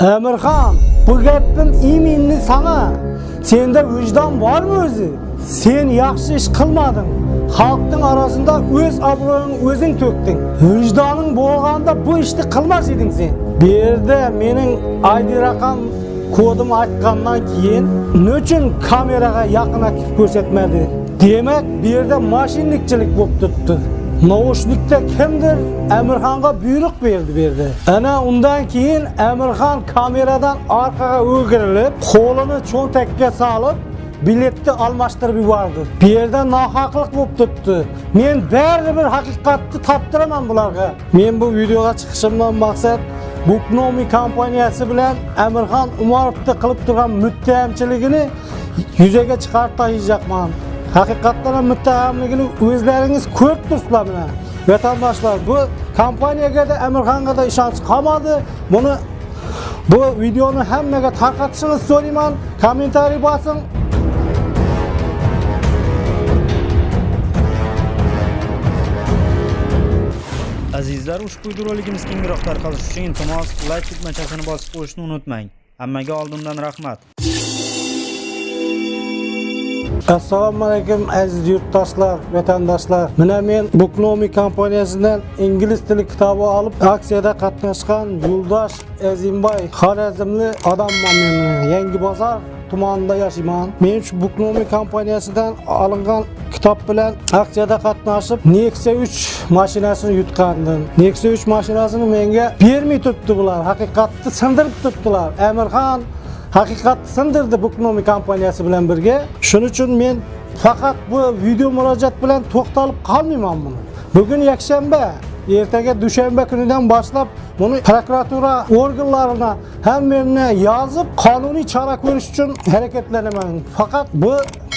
Emirhan, bu gapim iminni sana. Sende vicdan var mı özü? Sen yaxşı iş kılmadın. Halktın arasında öz abroyunu özün töktün. Vicdanın bolganda bu işti kılmaz edin sen. Bir yerde menin ID rakam kodumu aytkandan keyin nöçün kameraga yakın akip görsetmedi? Demek bir yerde maşinlikçilik bolup tuttu. Nauşnikte kimdir? Emirhan'a buyruk verdi berdi. Ana undan keyin Emirhan kameradan arkaga o'girilib, qo'lini cho'ntakka solib, biletni almashtirib yubordi. Bu yerda nohaqlik bo'lib turibdi. Men baribir haqiqatni toptiraman bularga. Men bu videoga chiqishimdan maqsad Buknomi kompaniyasi bilan Emirhan Umarovni qilib turgan muttahamchiligini yuzaga chiqarib tashlayapman. Haqiqatdan ham muttahamligini o'zlaringiz ko'rib turibsizlar mana. Vatandaşlar bu kompaniyaga da Emirhan'a da ishonch qolmadi. Buni bu videoni hammaga tarqatishingizni so'rayman. Kommentariy bosing. Azizlar, ushbu videorolikimiz kengroq tarqalishi uchun iltimos like tugmachasini bosib qo'yishni unutmang. Hammaga oldindan rahmat. Assalomu alaykum aziz yurtdoshlar, vatandoshlar. Mana men Buknomi kompaniyasidan ingliz tili kitobi olib, aksiyada qatnashgan Yo'ldosh Azimboy Xorazmli odamman men. Yangi bozor tumanida yashayman. Men shu Buknomi kompaniyasidan olingan kitob bilan aksiyada qatnashib, Nexia 3 mashinasini yutqandim. Nexia 3 mashinasini menga bermay turibdi bular. Haqiqatni sindirib turibdilar. Amirxon haqiqatni sindirdi Buknomi kompaniyasi bilan birga. Shuning uchun men faqat bu video murojaat bilan to'xtalib qolmayman buni. Bugun yakshanba, ertaga dushanba kunidan boshlab buni prokuratura organlarına hammalarına yozib qonuniy chora ko'rish uchun harakatlanaman. Faqat bu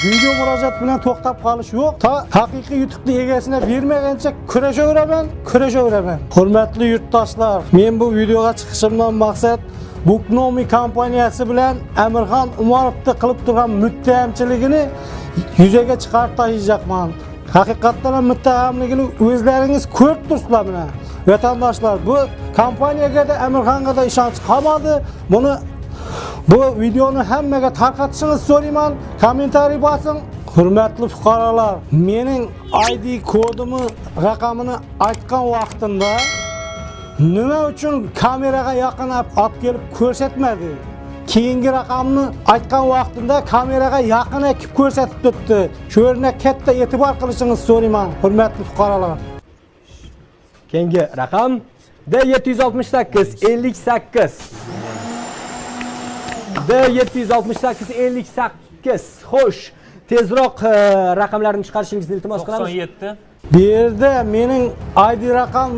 video murojaat bilan to'xtab qolish yo'q. Ta haqiqiy yutuqni egasine bermaguncha kurashaveraman, kurashaveraman. Hurmatli yurtdoshlar, men bu videoga chiqishimdan maqsad Buknomi kompaniyasi bilan Amirxon Umarovni qilib turgan muttahamchiligini yuzaga chiqarib tashlayapman. Haqiqatdan ham muttahamligini o'zlaringiz ko'rib turibsizlar mana. Vatandoshlar, bu kompaniyaga da Amirxonga da ishonch qolmadi. Buni bu videoni hammaga tarqatishingizni so'rayman. Kommentariy bosing. Hurmatli fuqarolar, mening ID kodimni, raqamini aytgan vaqtimda nima uchun kameraga yaqin olib kelib ko'rsatmadi keyingi raqamni aytgan vaqtimda kameraga yaqin olib ko'rsatib turibdi shu yerga katta e'tibor qilishingizni so'rayman hurmatli fuqarolar Keyingi raqam D768 58. D768 58. Xo'sh, tezroq e, raqamlarni chiqarishingizni iltimos qilamiz. 97 bu yerda mening ID raqam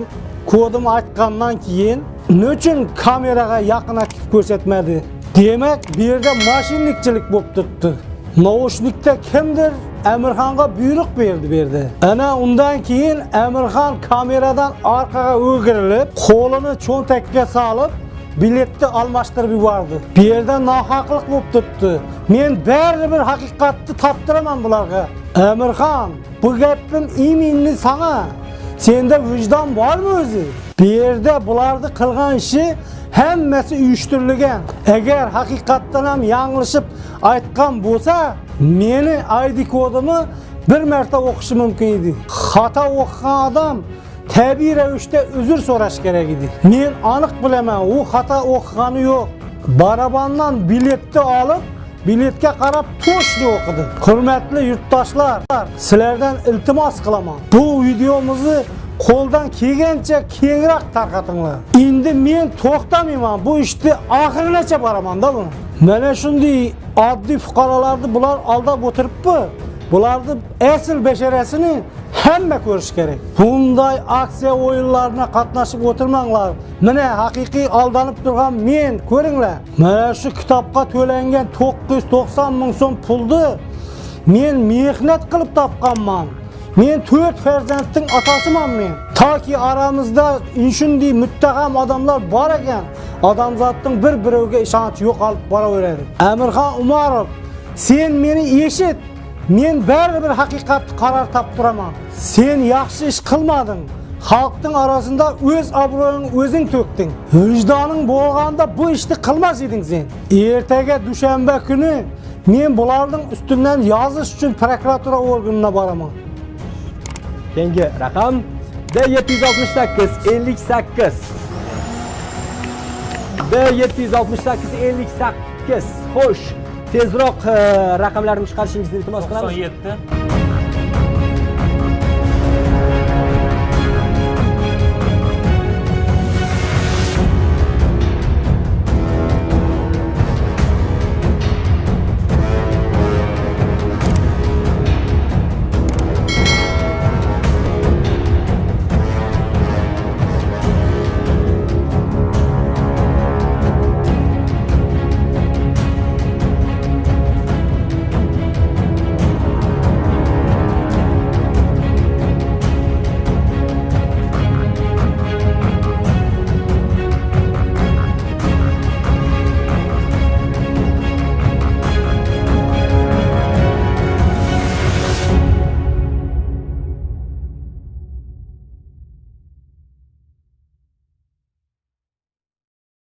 kodimni aytgandan keyin nechun kameraga yaqin olib ko'rsatmadi demak bu yerda mashinlikchilik bo'lib turibdi naushnikda kimdir Emirxonga buyruq berdi berdi. Ana undan keyin Emirxon kameradan orqaga o'girilib, qo'lini cho'ntakka solib, biletni almashtirib yubordi. Bu yerda nohaqlik bo'lib turibdi. Men baribir haqiqatni toptiraman bularga. Emirxon, bu gapim iminni sana. Sende vicdan var mı özü? Bir yerde bulardı qilgan ishi hammasi uyushtirilgan. Agar haqiqatdan ham yanglishib aytgan bo'lsa, meni ID kodimni bir marta o'qishi mumkin edi. Xato o'qigan odam tabiiy ravishda uzr so'rash kerak edi. Men aniq bilaman, u xato o'qigani yo'q. Barabandan biletni olib biletga qarab to'shni o'qidi. Hurmatli yurtdoshlar, sizlardan iltimos qilaman. Bu videomizni qo'ldan kelgancha kengroq tarqatinglar. Endi men to'xtamayman. Bu ishni oxirigacha boraman-da buni. Mana shunday oddiy fuqarolarni bular aldab o'tiribmi? Bularni asl basharasini hamma ko'rish kerak. Bunday aksiya o'yinlarına qatnashib o'tirmanglar. Mana haqiqiy aldanib turgan men, ko'ringlar. Mana shu kitobga to'langan 990 ming so'm pulni men mehnat qilib topganman. Men 4 farzandning otasiman men. Toki aramizda shunday muttaham odamlar bor ekan, odamzodning bir-biriga ishonchi yo'qolib boraveradi. Amirxon Umarov, sen meni eshit. Men baribir haqiqatni qaror topib turaman. Sen yaxshi ish qilmading. Halkın arasında öz abroyunu özün töktün. Vicdanın bolganda bu işti kılmaz idin sen. Ertege düşenbe günü men bularning üstünden yazış için prokuratura organına baraman. Keyingi raqam D 768 58. D 768 58. Xo'sh, tezroq e, raqamlarni chiqarishingizni iltimos qilamiz. To'qson yetti.